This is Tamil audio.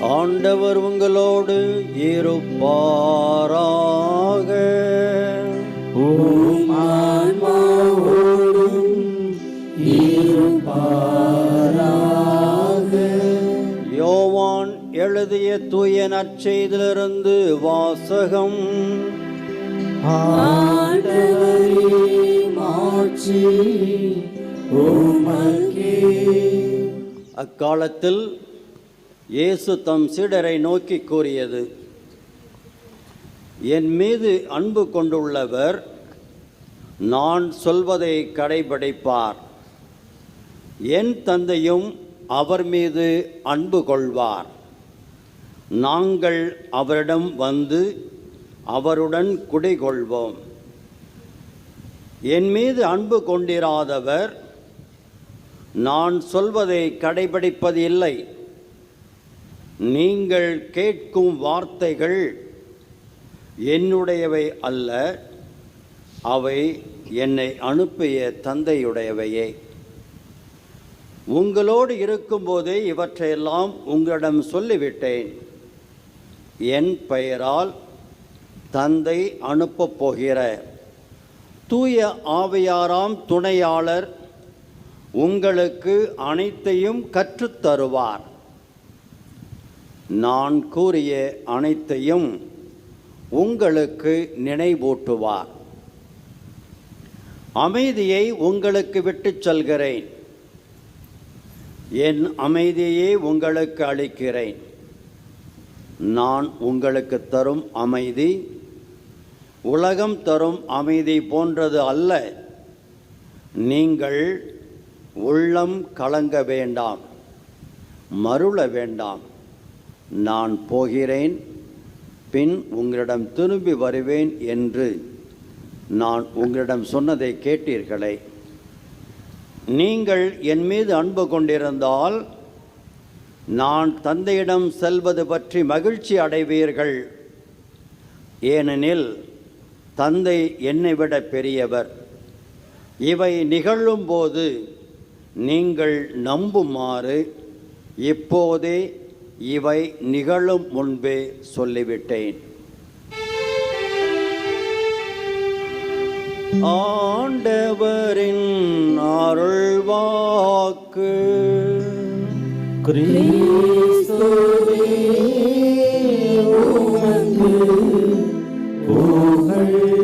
ஆண்டவர் உங்களோடு இருப்பாராக. யோவான் எழுதிய தூய நற்செய்திலிருந்து வாசகம். அக்காலத்தில் இயேசு தம் சீடரை நோக்கி கூறியது என் மீது அன்பு கொண்டுள்ளவர் நான் சொல்வதை கடைபிடிப்பார். என் தந்தையும் அவர் மீது அன்பு கொள்வார். நாங்கள் அவரிடம் வந்து அவருடன் குடிகொள்வோம். என் மீது அன்பு கொண்டிராதவர் நான் சொல்வதை கடைபிடிப்பது இல்லை நீங்கள் கேட்கும் வார்த்தைகள் என்னுடையவை அல்ல அவை என்னை அனுப்பிய தந்தையுடையவையே. உங்களோடு இருக்கும்போதே இவற்றையெல்லாம் உங்களிடம் சொல்லிவிட்டேன். என் பெயரால் தந்தை அனுப்பப் போகிற தூய ஆவியாராம் துணையாளர் உங்களுக்கு அனைத்தையும் கற்றுத்தருவார். நான் கூறிய அனைத்தையும் உங்களுக்கு நினைவூட்டுவார். அமைதியை உங்களுக்கு விட்டுச் செல்கிறேன். என் அமைதியை உங்களுக்கு அளிக்கிறேன். நான் உங்களுக்கு தரும் அமைதி உலகம் தரும் அமைதி போன்றது அல்ல. நீங்கள் உள்ளம் கலங்க வேண்டாம் மருள வேண்டாம். நான் போகிறேன் பின் உங்களிடம் திரும்பி வருவேன் என்று நான் உங்களிடம் சொன்னதை கேட்டீர்களே. நீங்கள் என் மீது அன்பு கொண்டிருந்தால் நான் தந்தையிடம் செல்வது பற்றி மகிழ்ச்சி அடைவீர்கள். ஏனெனில் தந்தை என்னை விட பெரியவர். இவை நிகழும்போது நீங்கள் நம்புமாறு இப்போதே இவை நிகழும் முன்பே சொல்லிவிட்டேன். ஆண்டவரின் அருள் வாக்கு புகழ்